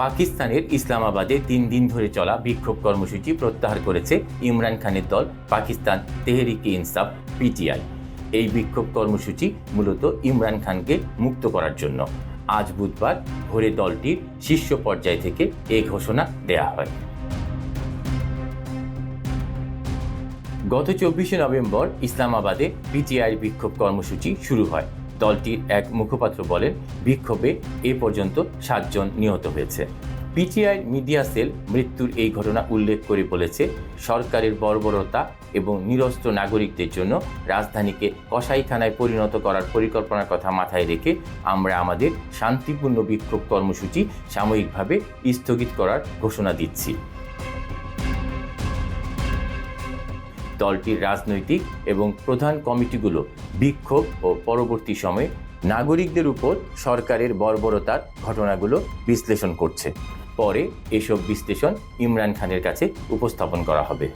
পাকিস্তানের ইসলামাবাদে তিন দিন ধরে চলা বিক্ষোভ কর্মসূচি প্রত্যাহার করেছে ইমরান খানের দল, পাকিস্তান তেহরিকে ইনসাফ পিটিআই এই বিক্ষোভ কর্মসূচি মূলত ইমরান খানকে মুক্ত করার জন্য। আজ বুধবার ভোরে দলটির শীর্ষ পর্যায় থেকে এই ঘোষণা দেয়া হয়। গত চব্বিশে নভেম্বর ইসলামাবাদে পিটিআই বিক্ষোভ কর্মসূচি শুরু হয়। দলটির এক মুখপাত্র বলেন, বিক্ষোভে এ পর্যন্ত সাতজন নিহত হয়েছে। পিটিআই মিডিয়া সেল মৃত্যুর এই ঘটনা উল্লেখ করে বলেছে, সরকারের বর্বরতা এবং নিরস্ত্র নাগরিকদের জন্য রাজধানীকে কসাইখানায় পরিণত করার পরিকল্পনার কথা মাথায় রেখে আমরা আমাদের শান্তিপূর্ণ বিক্ষোভ কর্মসূচি সাময়িকভাবে স্থগিত করার ঘোষণা দিচ্ছি। দলটির রাজনৈতিক এবং প্রধান কমিটিগুলো বিক্ষোভ ও পরবর্তী সময়ে নাগরিকদের উপর সরকারের বর্বরতার ঘটনাগুলো বিশ্লেষণ করছে। পরে এসব বিশ্লেষণ ইমরান খানের কাছে উপস্থাপন করা হবে।